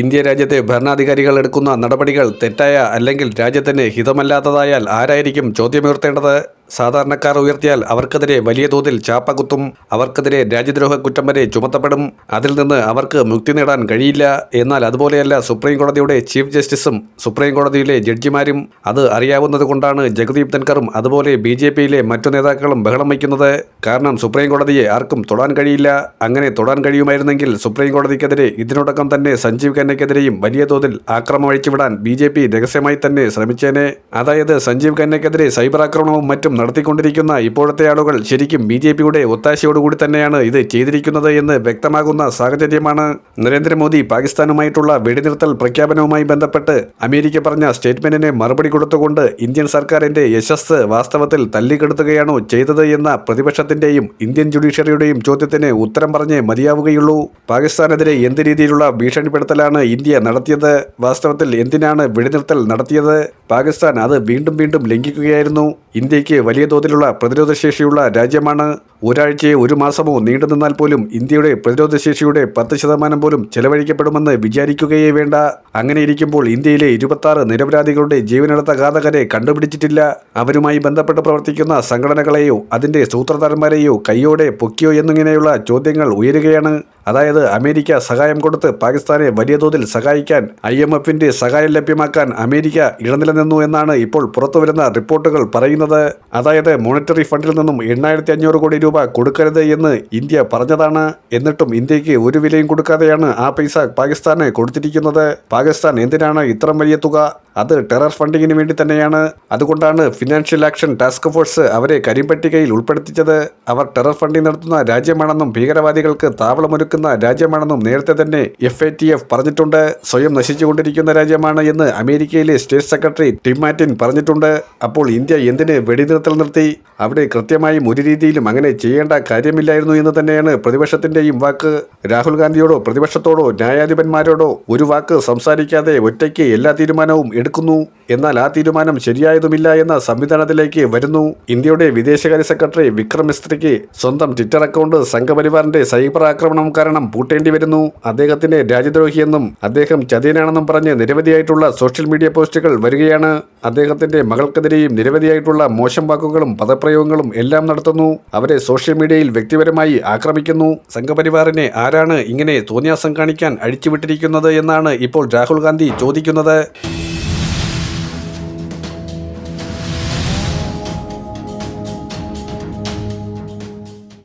India രാജ്യത്തെ ഭരണാധികാരികൾ എടുക്കുന്ന നടപടികൾ തെറ്റായ അല്ലെങ്കിൽ രാജ്യത്തിന് ഹിതമല്ലാത്തതായാൽ ആരായിരിക്കും ചോദ്യമുയർത്തേണ്ടത്? സാധാരണക്കാർ ഉയർത്തിയാൽ അവർക്കെതിരെ വലിയ തോതിൽ ചാപ്പ കുത്തും അവർക്കെതിരെ രാജ്യദ്രോഹ കുറ്റം വരെ ചുമത്തപ്പെടും. അതിൽ നിന്ന് അവർക്ക് മുക്തി നേടാൻ കഴിയില്ല. എന്നാൽ അതുപോലെയല്ല സുപ്രീം കോടതിയുടെ ചീഫ് ജസ്റ്റിസും സുപ്രീം കോടതിയിലെ ജഡ്ജിമാരും അത് അറിയാവുന്നതുകൊണ്ടാണ് ജഗദീപ് ധൻഖറും അതുപോലെ ബി ജെ പിയിലെ മറ്റു നേതാക്കളും ബഹളം വയ്ക്കുന്നത്. കാരണം സുപ്രീം കോടതിയെ ആർക്കും തൊടാൻ കഴിയില്ല. അങ്ങനെ തൊടാൻ കഴിയുമായിരുന്നെങ്കിൽ സുപ്രീം കോടതിക്കെതിരെ തന്നെ സഞ്ജീവ് ഖന്നയ്ക്കെതിരെയും വലിയ തോതിൽ ആക്രമം അഴിച്ചുവിടാൻ ബി രഹസ്യമായി തന്നെ ശ്രമിച്ചേനെ. അതായത് സഞ്ജീവ് ഖന്നയ്ക്കെതിരെ സൈബർ ആക്രമണവും മറ്റും നടത്തിക്കൊണ്ടിരിക്കുന്ന ഇപ്പോഴത്തെ ആളുകൾ ശരിക്കും ബി ജെ പിയുടെ ഒത്താശയോടുകൂടി തന്നെയാണ് ഇത് ചെയ്തിരിക്കുന്നത് എന്ന് വ്യക്തമാകുന്ന സാഹചര്യമാണ് നരേന്ദ്രമോദി പാകിസ്ഥാനുമായിട്ടുള്ള വെടിനിർത്തൽ പ്രഖ്യാപനവുമായി ബന്ധപ്പെട്ട് അമേരിക്ക പറഞ്ഞ സ്റ്റേറ്റ്മെന്റിന് മറുപടി കൊടുത്തുകൊണ്ട് ഇന്ത്യൻ സർക്കാരിന്റെ യശസ് വാസ്തവത്തിൽ തല്ലിക്കെടുത്തുകയാണോ ചെയ്തത് എന്ന പ്രതിപക്ഷത്തിന്റെയും ഇന്ത്യൻ ജുഡീഷ്യറിയുടെയും ചോദ്യത്തിന് ഉത്തരം പറഞ്ഞേ മതിയാവുകയുള്ളൂ. പാകിസ്ഥാനെതിരെ എന്ത് രീതിയിലുള്ള ഭീഷണിപ്പെടുത്തലാണ് ഇന്ത്യ നടത്തിയത്? വാസ്തവത്തിൽ എന്തിനാണ് വെടിനിർത്തൽ നടത്തിയത്? പാകിസ്ഥാൻ അത് വീണ്ടും വീണ്ടും ലംഘിക്കുകയായിരുന്നു. ഇന്ത്യയ്ക്ക് വലിയ തോതിലുള്ള പ്രതിരോധശേഷിയുള്ള രാജ്യമാണ് ഒരാഴ്ചയോ ഒരു മാസമോ നീണ്ടു നിന്നാൽ പോലും ഇന്ത്യയുടെ പ്രതിരോധശേഷിയുടെ പത്ത് ശതമാനം പോലും ചെലവഴിക്കപ്പെടുമെന്ന് വിചാരിക്കുകയേ വേണ്ട. അങ്ങനെയിരിക്കുമ്പോൾ ഇന്ത്യയിലെ ഇരുപത്താറ് നിരപരാധികളുടെ ജീവനെടുത്ത ഘാതകരെ കണ്ടുപിടിച്ചിട്ടില്ല. അവരുമായി ബന്ധപ്പെട്ട് പ്രവർത്തിക്കുന്ന സംഘടനകളെയോ അതിന്റെ സൂത്രധാരന്മാരെയോ കൈയോടെ പൊക്കിയോ എന്നിങ്ങനെയുള്ള ചോദ്യങ്ങൾ ഉയരുകയാണ്. അതായത് അമേരിക്ക സഹായം കൊടുത്ത് പാകിസ്ഥാനെ വലിയ തോതിൽ സഹായിക്കാൻ ഐ എം എഫിന്റെ സഹായം ലഭ്യമാക്കാൻ അമേരിക്ക ഇടനിലനിന്നു എന്നാണ് ഇപ്പോൾ പുറത്തുവരുന്ന റിപ്പോർട്ടുകൾ പറയുന്നത്. അതായത് മോണിറ്ററി ഫണ്ടിൽ നിന്നും എണ്ണായിരത്തി അഞ്ഞൂറ് കോടി രൂപ കൊടുക്കരുത് എന്ന് ഇന്ത്യ പറഞ്ഞതാണ്. എന്നിട്ടും ഇന്ത്യയ്ക്ക് ഒരു വിലയും കൊടുക്കാതെയാണ് ആ പൈസ പാകിസ്ഥാന് കൊടുത്തിരിക്കുന്നത്. പാകിസ്ഥാൻ എന്തിനാണ് ഇത്ര വലിയ തുക അത് ടെറർ ഫണ്ടിങ്ങിന് വേണ്ടി തന്നെയാണ്. അതുകൊണ്ടാണ് ഫിനാൻഷ്യൽ ആക്ഷൻ ടാസ്ക് ഫോഴ്സ് അവരെ കരിമ്പട്ടികയിൽ ഉൾപ്പെടുത്തിച്ചത്. അവർ ടെറർ ഫണ്ടിങ് നടത്തുന്ന രാജ്യമാണെന്നും ഭീകരവാദികൾക്ക് താവളമൊരുക്കുന്ന രാജ്യമാണെന്നും നേരത്തെ തന്നെ എഫ് എ ടി എഫ് പറഞ്ഞിട്ടുണ്ട്. സ്വയം നശിച്ചുകൊണ്ടിരിക്കുന്ന രാജ്യമാണ് എന്ന് അമേരിക്കയിലെ സ്റ്റേറ്റ് സെക്രട്ടറി ടിം മാറ്റിൻ പറഞ്ഞിട്ടുണ്ട്. അപ്പോൾ ഇന്ത്യ എന്തിന് വെടിനിർത്തൽ നിർത്തി? അവിടെ കൃത്യമായും ഒരു രീതിയിലും അങ്ങനെ ചെയ്യേണ്ട കാര്യമില്ലായിരുന്നു എന്ന് തന്നെയാണ് പ്രതിപക്ഷത്തിന്റെയും വാക്ക്. രാഹുൽ ഗാന്ധിയോടോ പ്രതിപക്ഷത്തോടോ ന്യായാധിപന്മാരോടോ ഒരു വാക്ക് സംസാരിക്കാതെ ഒറ്റയ്ക്ക് എല്ലാ തീരുമാനവും എടുക്കുന്നു എന്നാൽ ആ തീരുമാനം ശരിയായതുമില്ല എന്ന സംവിധാനത്തിലേക്ക് വരുന്നു. ഇന്ത്യയുടെ വിദേശകാര്യ സെക്രട്ടറി വിക്രം മിസ്ത്രിക്ക് സ്വന്തം ട്വിറ്റർ അക്കൗണ്ട് സംഘപരിവാറിന്റെ സൈബർ ആക്രമണം കാരണം പൂട്ടേണ്ടി വരുന്നു. അദ്ദേഹത്തിന്റെ രാജ്യദ്രോഹിയെന്നും അദ്ദേഹം ചതിയനാണെന്നും പറഞ്ഞ് നിരവധിയായിട്ടുള്ള സോഷ്യൽ മീഡിയ പോസ്റ്റുകൾ വരികയാണ്. അദ്ദേഹത്തിന്റെ മകൾക്കെതിരെയും നിരവധിയായിട്ടുള്ള മോശം വാക്കുകളും പദപ്രയോഗങ്ങളും എല്ലാം നടത്തുന്നു. അവരെ സോഷ്യൽ മീഡിയയിൽ വ്യക്തിപരമായി ആക്രമിക്കുന്നു. സംഘപരിവാറിനെ ആരാണ് ഇങ്ങനെ തോന്നിയാസം കാണിക്കാൻ അഴിച്ചുവിട്ടിരിക്കുന്നത് എന്നാണ് ഇപ്പോൾ രാഹുൽ ഗാന്ധി ചോദിക്കുന്നത്.